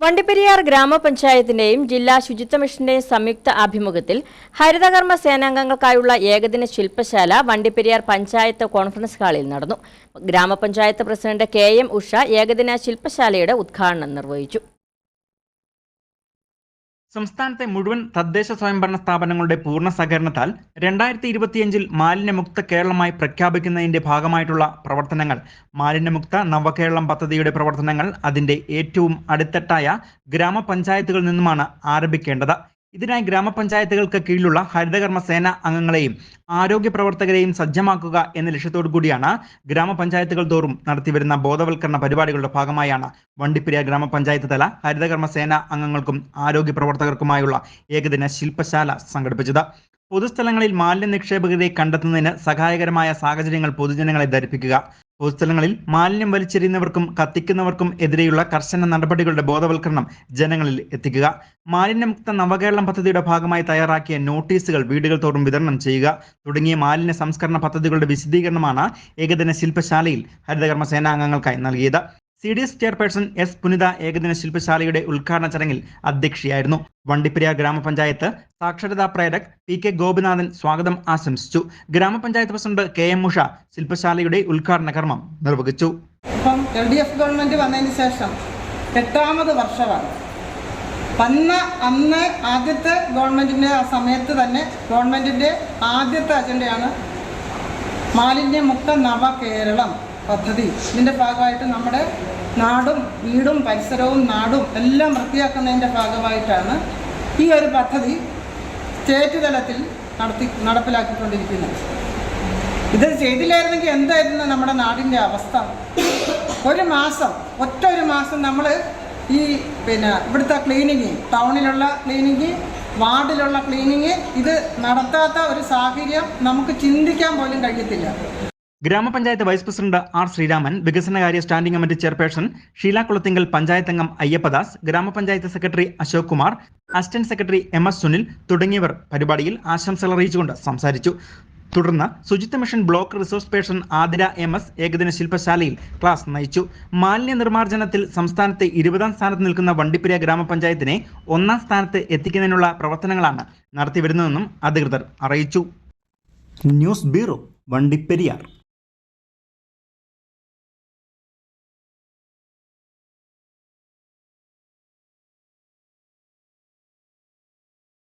വണ്ടിപ്പെരിയാർ ഗ്രാമപഞ്ചായത്തിന്റെയും ജില്ലാ ശുചിത്വ മിഷന്റെയും സംയുക്ത ആഭിമുഖ്യത്തിൽ ഹരിതകർമ്മ സേനാംഗങ്ങൾക്കായുള്ള ഏകദിന ശില്പശാല വണ്ടിപ്പെരിയാർ പഞ്ചായത്ത് കോൺഫറൻസ് ഹാളിൽ നടന്നു. ഗ്രാമപഞ്ചായത്ത് പ്രസിഡന്റ് കെ എം ഉഷ ഏകദിന ശില്പശാലയുടെ ഉദ്ഘാടനം നിർവഹിച്ചു. സംസ്ഥാനത്തെ മുഴുവൻ തദ്ദേശ സ്വയംഭരണ സ്ഥാപനങ്ങളുടെ പൂർണ സഹകരണത്താൽ രണ്ടായിരത്തി ഇരുപത്തിയഞ്ചിൽ മാലിന്യമുക്ത കേരളമായി പ്രഖ്യാപിക്കുന്നതിന്റെ ഭാഗമായിട്ടുള്ള പ്രവർത്തനങ്ങൾ. മാലിന്യമുക്ത നവകേരളം പദ്ധതിയുടെ പ്രവർത്തനങ്ങൾ അതിന്റെ ഏറ്റവും അടിത്തട്ടായ ഗ്രാമപഞ്ചായത്തുകളിൽ നിന്നുമാണ് ആരംഭിക്കേണ്ടത്. ഇതിനായി ഗ്രാമപഞ്ചായത്തുകൾക്ക് കീഴിലുള്ള ഹരിതകർമ്മ സേന അംഗങ്ങളെയും ആരോഗ്യ പ്രവർത്തകരെയും സജ്ജമാക്കുക എന്ന ലക്ഷ്യത്തോടു കൂടിയാണ് ഗ്രാമപഞ്ചായത്തുകൾ തോറും നടത്തിവരുന്ന ബോധവൽക്കരണ പരിപാടികളുടെ ഭാഗമായാണ് വണ്ടിപ്പെരിയാർ ഗ്രാമപഞ്ചായത്ത് തല ഹരിതകർമ്മ സേന അംഗങ്ങൾക്കും ആരോഗ്യ പ്രവർത്തകർക്കുമായുള്ള ഏകദിന ശില്പശാല സംഘടിപ്പിച്ചത്. പൊതുസ്ഥലങ്ങളിൽ മാലിന്യ നിക്ഷേപകരെ കണ്ടെത്തുന്നതിന് സഹായകരമായ സാഹചര്യങ്ങൾ പൊതുജനങ്ങളെ ധരിപ്പിക്കുക. പൊതുസ്ഥലങ്ങളിൽ മാലിന്യം വലിച്ചെറിയുന്നവർക്കും കത്തിക്കുന്നവർക്കും എതിരെയുള്ള കർശന നടപടികളുടെ ബോധവൽക്കരണം ജനങ്ങളിൽ എത്തിക്കുക. മാലിന്യമുക്ത നവകേരളം പദ്ധതിയുടെ ഭാഗമായി തയ്യാറാക്കിയ നോട്ടീസുകൾ വീടുകൾ തോറും വിതരണം ചെയ്യുക. തുടങ്ങിയ മാലിന്യ സംസ്കരണ പദ്ധതികളുടെ വിശദീകരണമാണ് ഏകദിന ശില്പശാലയിൽ ഹരിതകർമ്മ സേനാംഗങ്ങൾക്കായി നൽകിയത്. C D S chairperson S Punitha ഏകദിന ശില്പശാലയുടെ ഉദ്ഘാടന ചടങ്ങിൽ അധ്യക്ഷയായിരുന്നു. വണ്ടിപ്പെരിയാർ ഗ്രാമപഞ്ചായത്ത് സാക്ഷരതാ പ്രേരക് പി കെ ഗോപിനാഥൻ സ്വാഗതം ആശംസിച്ചു. ഗ്രാമപഞ്ചായത്ത് പ്രസിഡന്റ് കെ എം ഉഷ ശില്പശാലയുടെ ഉദ്ഘാടന കർമ്മം നിർവഹിച്ചു. ഇപ്പം എൽ ഡി എഫ് ഗവൺമെന്റ് വന്നതിന് ശേഷം എട്ടാമത് വർഷമാണ്. അന്ന് അന്ന് ആദ്യത്തെ ഗവൺമെന്റിന്റെ ആ സമയത്ത് തന്നെ ഗവൺമെന്റിന്റെ ആദ്യത്തെ അജണ്ടയാണ് മാലിന്യമുക്ത നവകേരളം പദ്ധതി. ഇതിന്റെ ഭാഗമായിട്ട് നമ്മുടെ നാടും വീടും പരിസരവും നാടും എല്ലാം വൃത്തിയാക്കുന്നതിന്റെ ഭാഗമായിട്ടാണ് ഈ ഒരു പദ്ധതി സ്റ്റേറ്റ് തലത്തിൽ നടത്തി നടപ്പിലാക്കിക്കൊണ്ടിരിക്കുന്നത്. ഇത് ചെയ്തില്ലായിരുന്നെങ്കിൽ എന്തായിരുന്നു നമ്മുടെ നാടിന്റെ അവസ്ഥ? ഒരു മാസം ഒറ്റ ഒരു മാസം നമ്മൾ ഈ പിന്നെ ഇവിടുത്തെ ക്ലീനിങ് ടൗണിലുള്ള ക്ലീനിങ് വാർഡിലുള്ള ക്ലീനിങ് ഇത് നടത്താത്ത ഒരു സാഹചര്യം നമുക്ക് ചിന്തിക്കാൻ പോലും കഴിയത്തില്ല. ഗ്രാമപഞ്ചായത്ത് വൈസ് പ്രസിഡന്റ് ആർ ശ്രീരാമൻ വികസനകാര്യ standing committee chairperson Sheela Kulathinkal panchayat അംഗം അയ്യപ്പദാസ് ഗ്രാമപഞ്ചായത്ത് secretary Ashok Kumar assistant secretary M S Sunil തുടങ്ങിയവർ പരിപാടിയിൽ ആശംസകൾ അറിയിച്ചുകൊണ്ട് സംസാരിച്ചു. തുടർന്ന് Suchitwa mission block resource person Athira M S ഏകദിന ശില്പശാലയിൽ ക്ലാസ് നയിച്ചു. മാലിന്യ നിർമ്മാർജനത്തിൽ സംസ്ഥാനത്തെ ഇരുപതാം സ്ഥാനത്ത് നിൽക്കുന്ന വണ്ടിപ്പെരിയ ഗ്രാമപഞ്ചായത്തിനെ ഒന്നാം സ്ഥാനത്ത് എത്തിക്കുന്നതിനുള്ള പ്രവർത്തനങ്ങളാണ് നടത്തിവരുന്നതെന്നും അധികൃതർ അറിയിച്ചു. News bureau Vandiperiyar.